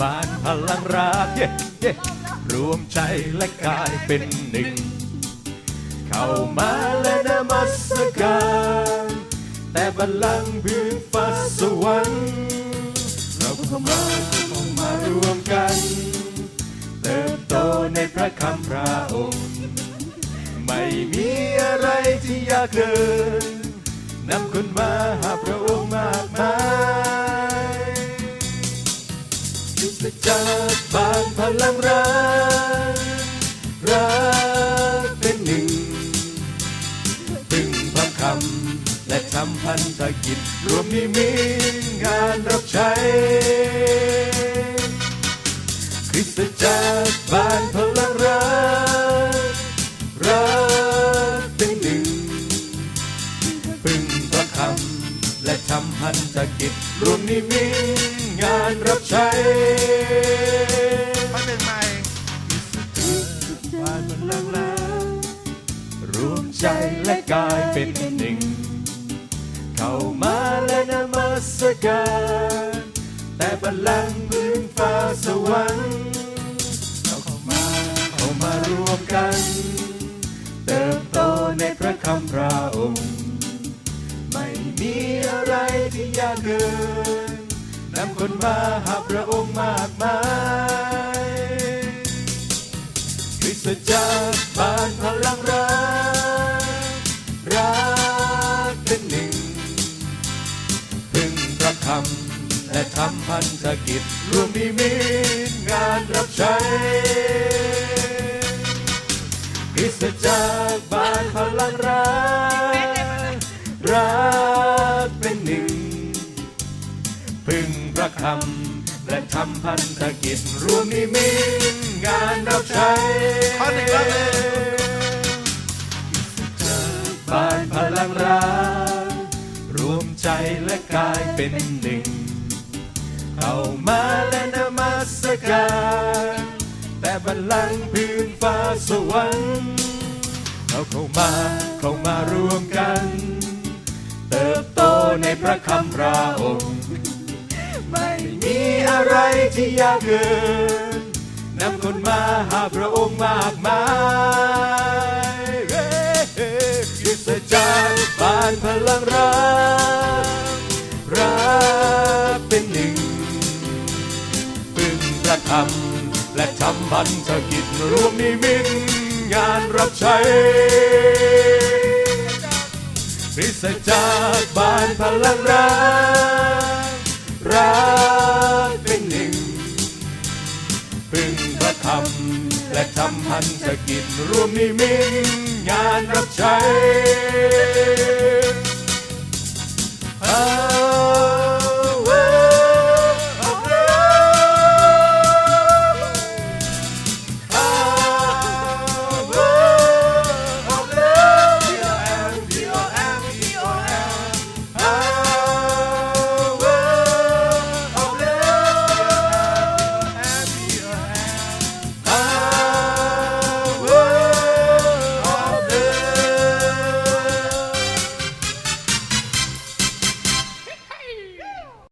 บ้านพลังรักเย้เย้รวมใจและกายเป็นหนึ่ง เข้ามาและนมัสการแต่บัลลังก์พื้นฟ้าสวรรค์เราเข้ามาเข้ามารวมกัน เติบโตในพระคำพระองค์ ไม่มีอะไรที่ยากเกินนำคนมาหาพระ ยุทธจักรบานพลังรักรักเป็นหนึ่ง ตึงพระคำและทำพันธกิจรวมนิมิตงานรับใช้ คริสตจักรบานพลังรักรักเป็นหนึ่ง ปึงพระคำและทำพันธกิจรวมนิมิตงานรับใช้ ใจและกายเป็นหนึ่ง เข้ามาและนมัสการแต่บัลลังก์พื้นฟ้าสวรรค์เราเข้ามาเข้ามารวมกัน เติบโตในพระคำพระองค์ไม่มีอะไรที่ยากเกินนำคนมาหาพระองค์มากมายคริสตจักรบ้านพลังรัก พระคำและทำพันธกิจรวมนิมิตงานรับใช้คริสจักบ้านพลังรักรักเป็นหนึ่ง พึงพระคำและทำพันธกิจรวมนิมิตงาน และกายเป็นหนึ่งเข้ามาและนมัสการ แต่บัลลังก์พื้นฟ้าสวรรค์เราเข้ามาเข้ามารวมกัน เติบโตในพระคำพระองค์ ไม่มีอะไรที่ยากเกินนำคนมาหาพระองค์มากมายคริสตจักรบานพลังรัก งพระคำและทำพันธกิจรวมนิมิตงานรับใช้ริสตจักบ้านพลังรักรักเป็นหนึ่งพึ่งพระคำและทำพันธกิจรวมนิมิตงานรับใช้